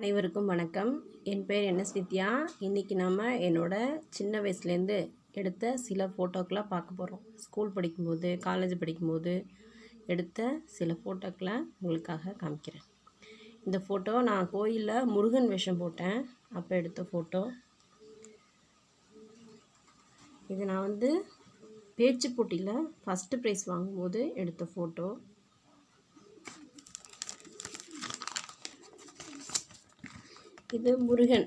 அனைவருக்கும் வணக்கம். என் பேர் என்ன ஸ்வித்யா. இன்றைக்கி நம்ம என்னோடய சின்ன வயசுலேருந்து எடுத்த சில ஃபோட்டோக்களை பார்க்க போகிறோம் ஸ்கூல் படிக்கும்போது காலேஜ் படிக்கும்போது எடுத்த சில ஃபோட்டோக்களை உங்களுக்காக காமிக்கிறேன். இந்த ஃபோட்டோ நான் கோயிலில் முருகன் வேஷம் போட்டேன். அப்போ எடுத்த ஃபோட்டோ இது நான் வந்து பேச்சு போட்டியில் ஃபஸ்ட்டு ப்ரைஸ் வாங்கும்போது எடுத்த ஃபோட்டோ இது முருகன்.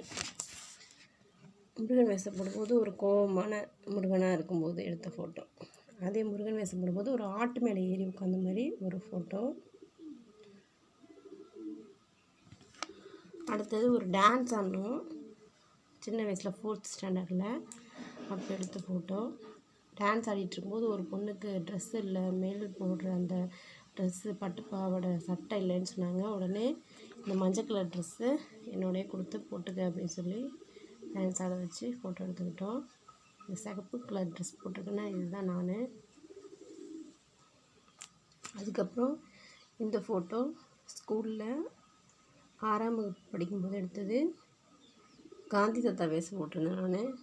முருகன் வேஷம் போடும்போது ஒரு கோபமான முருகனாக இருக்கும்போது எடுத்த ஃபோட்டோ அதே முருகன் வேஷம் போடும்போது ஒரு ஆட்டு மேலே ஏறி உட்காந்த மாதிரி ஒரு ஃபோட்டோ அடுத்தது ஒரு டான்ஸ் ஆடணும். சின்ன வயசில் ஃபோர்த் ஸ்டாண்டர்டில் அப்போ எடுத்த ஃபோட்டோ டான்ஸ் ஆடிட்டு இருக்கும்போது ஒரு பொண்ணுக்கு ட்ரெஸ் இல்லை மேல் போடுற அந்த ட்ரெஸ்ஸு பட்டு பாவாடை சட்டை இல்லைன்னு சொன்னாங்க. உடனே இந்த மஞ்சள் கலர் ட்ரெஸ்ஸு என்னோடய கொடுத்து போட்டுக்க அப்படின்னு சொல்லி டான்ஸ் ஆட வச்சு ஃபோட்டோ எடுத்துக்கிட்டோம். இந்த சிகப்பு கலர் ட்ரெஸ் போட்டிருக்கேன்னா இதுதான் நான். அதுக்கப்புறம் இந்த ஃபோட்டோ ஸ்கூலில் ஆறாம் வகுப்பு படிக்கும்போது எடுத்தது. காந்தி தாத்தா வேஷம் போட்டிருந்தேன் நான்.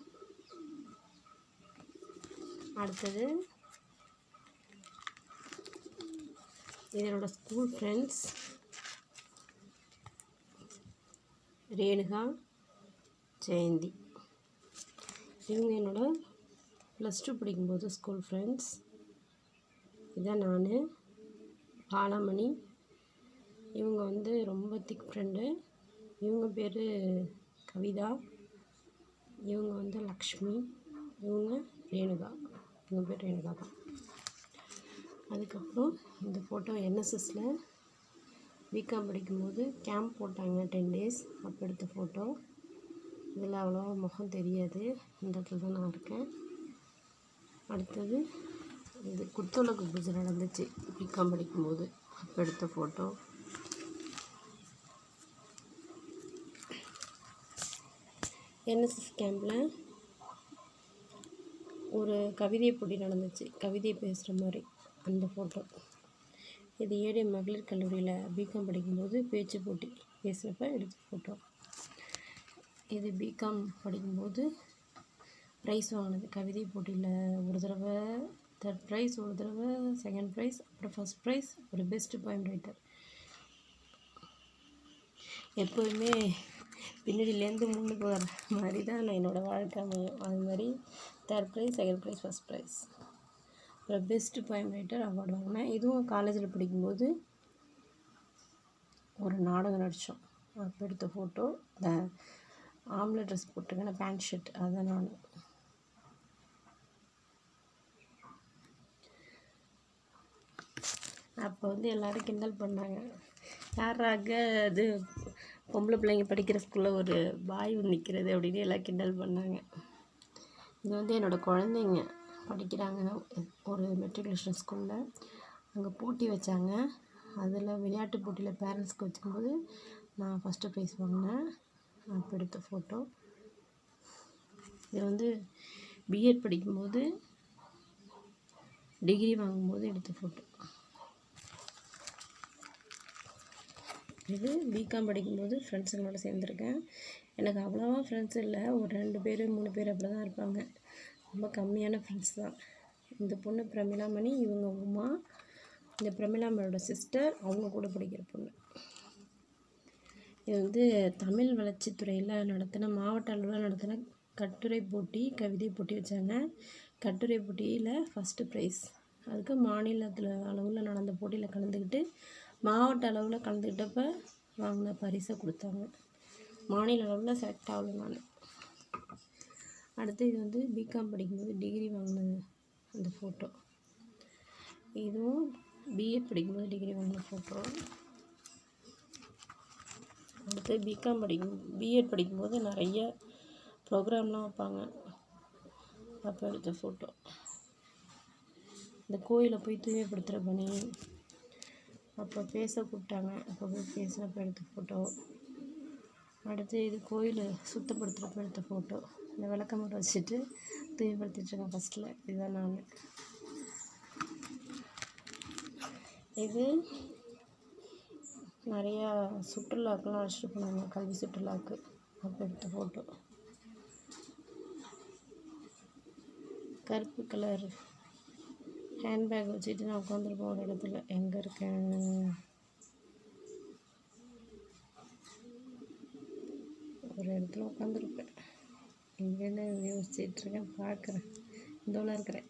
அடுத்தது இது என்னோடய ஸ்கூல் ஃப்ரெண்ட்ஸ் ரேணுகா ஜெயந்தி. இவங்க என்னோட ப்ளஸ் டூ படிக்கும்போது ஸ்கூல் ஃப்ரெண்ட்ஸ் இதான் நான் பாலாமணி. இவங்க வந்து ரொம்ப திக் ஃப்ரெண்டு இவங்க பேர் கவிதா. இவங்க வந்து லக்ஷ்மி. இவங்க ரேணுகா. இவங்க பேர் ரேணுகா தான். அதுக்கப்புறம் இந்த ஃபோட்டோ என்எஸ்எஸில் பிகாம் படிக்கும்போது கேம்ப் போட்டாங்க டென் டேஸ் அப்போ எடுத்த ஃபோட்டோ இதில் அவ்வளோவா முகம் தெரியாது. இந்த இடத்துல தான் நான் இருக்கேன். அடுத்தது இது குத்தோலக்கு பூஜை நடந்துச்சு. பிகாம் படிக்கும்போது அப்போ எடுத்த ஃபோட்டோ என்எஸ்எஸ் கேம்பில் ஒரு கவிதை போட்டி நடந்துச்சு. கவிதை பேசுகிற மாதிரி அந்த ஃபோட்டோ இது ஏடி மகளிர் கல்லூரியில் பிகாம் படிக்கும்போது பேச்சு போட்டி. பேசுகிறப்ப எடுத்து ஃபோட்டோ இது பிகாம் படிக்கும்போது ப்ரைஸ் வாங்கினது. கவிதை போட்டியில் ஒரு தடவை தேர்ட் ப்ரைஸ் ஒரு தடவை செகண்ட் ப்ரைஸ் அப்புறம் ஃபஸ்ட் ப்ரைஸ் ஒரு பெஸ்ட்டு பாயிண்ட் ரைட்டர் எப்போதுமே பின்னாடியிலேருந்து முன்னுக்கு வர மாதிரி தான் நான் என்னோடய வாழ்க்கை அமையும். அது மாதிரி third prize second prize first prize அப்புறம் பெஸ்ட்டு போயம் ரைட்டர் அவார்டு வாங்கினேன். இதுவும் காலேஜில் படிக்கும்போது ஒரு நாடகம் நடித்தோம் அப்போ எடுத்த ஃபோட்டோ இந்த ஆம்பளை ட்ரெஸ் போட்டிருக்கேன் பேண்ட் ஷர்ட் அதுதான் நான் அப்போ வந்து எல்லோரும் கிண்டல் பண்ணாங்க. யாராக அது பொம்பளை பிள்ளைங்க படிக்கிற ஸ்கூலில் ஒரு பாய் நிற்கிறது அப்படின்னு எல்லாம் கிண்டல் பண்ணாங்க. இது வந்து என்னோடய குழந்தைங்க. படிக்கிறாங்க. ஒரு மெட்ரிகுலேஷன் ஸ்கூலில் அங்கே போட்டி வச்சாங்க. அதில் விளையாட்டு போட்டியில் பேரண்ட்ஸ்க்கு வச்சுக்கும்போது நான் ஃபஸ்ட்டு ப்ரைஸ் வாங்கினேன். அப்போ எடுத்த ஃபோட்டோ இது வந்து பிஎட் படிக்கும்போது டிகிரி வாங்கும்போது எடுத்த ஃபோட்டோ இது பிகாம் படிக்கும்போது ஃப்ரெண்ட்ஸுங்களோட சேர்ந்துருக்கேன். எனக்கு அவ்வளோவா ஃப்ரெண்ட்ஸ் இல்லை. ஒரு ரெண்டு பேர் மூணு பேர் அப்படி தான் இருப்பாங்க. ரொம்ப கம்மியான ஃப்ரெண்ட்ஸ் தான். இந்த பொண்ணு பிரமிளாமணி இவங்க உமா இந்த பிரமிளாமணியோட சிஸ்டர் அவங்க கூட படிக்கிற பொண்ணு. இது வந்து தமிழ் வளர்ச்சித்துறையில் நடத்தின மாவட்ட அளவில் நடத்தின கட்டுரை போட்டி கவிதை போட்டி வச்சாங்க. கட்டுரை போட்டியில் ஃபஸ்ட்டு ப்ரைஸ் அதுக்கு மாநிலத்தில் அளவில் நடந்த போட்டியில் கலந்துக்கிட்டு மாவட்ட அளவில் கலந்துக்கிட்டப்ப வாங்கின பரிசை கொடுத்தாங்க. மாநில அளவில் செலக்ட் ஆகல நான். அடுத்து இது வந்து பிகாம் படிக்கும்போது டிகிரி வாங்கினது அந்த ஃபோட்டோ இதுவும் பிஎட் படிக்கும்போது டிகிரி வாங்கின ஃபோட்டோ அடுத்து பிகாம் படிக்கும் பிஎட் படிக்கும்போது நிறைய ப்ரோக்ராம்லாம் வைப்பாங்க. அப்போ எடுத்த ஃபோட்டோ இந்த கோயிலை போய் தூய்மைப்படுத்துகிற பணி. அப்போ பேச கூப்பிட்டாங்க. அப்போ போய் பேசினப்போ எடுத்த ஃபோட்டோ அடுத்து இது கோயில் சுத்தப்படுத்துகிறப்ப எடுத்த ஃபோட்டோ இந்த விளக்கமாறு வச்சுட்டு தூய்மைப்படுத்திட்டுருக்கேன் ஃபஸ்ட்டில் இதுதான் நான். இது நிறையா சுற்றுலாக்கெலாம் அழைச்சிட்டு போனாங்க. கல்வி சுற்றுலாவுக்கு அப்போ எடுத்த ஃபோட்டோ கருப்பு கலர் ஹேண்ட்பேக் வச்சுட்டு நான் உட்காந்துருப்போம் ஒரு இடத்துல. எங்கே இருக்கேன்? ஒரு இடத்துல உட்காந்துருப்பேன். எங்கேன்னு யோசிச்சிட்ருக்கேன் பார்க்குறேன். இதோல இருக்கிறேன்.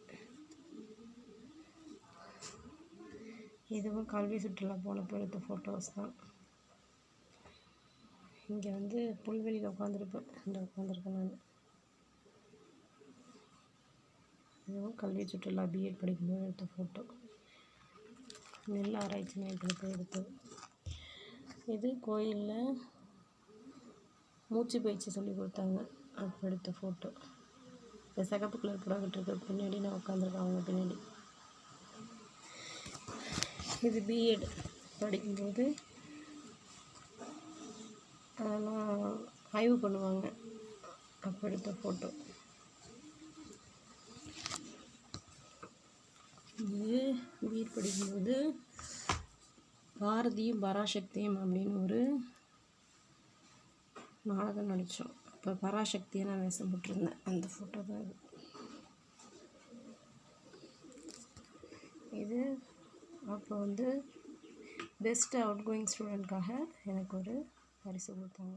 இதுவும் கல்வி சுற்றுலா போனப்போ எடுத்த ஃபோட்டோஸ் தான். இங்கே வந்து புல்வெளியில் உட்காந்துருப்பேன். இந்த உட்காந்துருக்கேன் நான். இதுவும் கல்வி சுற்றுலா பிஎட் படிக்கும்போது எடுத்த ஃபோட்டோ நெல் ஆராய்ச்சி மையத்தில் போய் எடுத்தது. இது கோயிலில் மூச்சு பயிற்சி சொல்லி கொடுத்தாங்க. அப்போ எடுத்த ஃபோட்டோ இந்த சிகப்பு கலர் புடவை கட்டிருக்க பின்னாடி நான் உட்காந்துருக்கேன் அவங்க பின்னாடி. இது பிஎட் படிக்கும்போது அதெல்லாம் ஆய்வு பண்ணுவாங்க. அப்போ எடுத்த ஃபோட்டோ இது பிஎட் படிக்கும்போது பாரதியும் பராசக்தியும் அப்படின்னு ஒரு நாடகம் நடித்தோம் அப்போ பராசக்தியை நான் வேஷம் போட்டிருந்தேன் அந்த ஃபோட்டோ தான் இது. இது அப்போ வந்து பெஸ்ட் அவுட் கோயிங் ஸ்டூடெண்ட்காக எனக்கு ஒரு பரிசு கொடுத்தாங்க.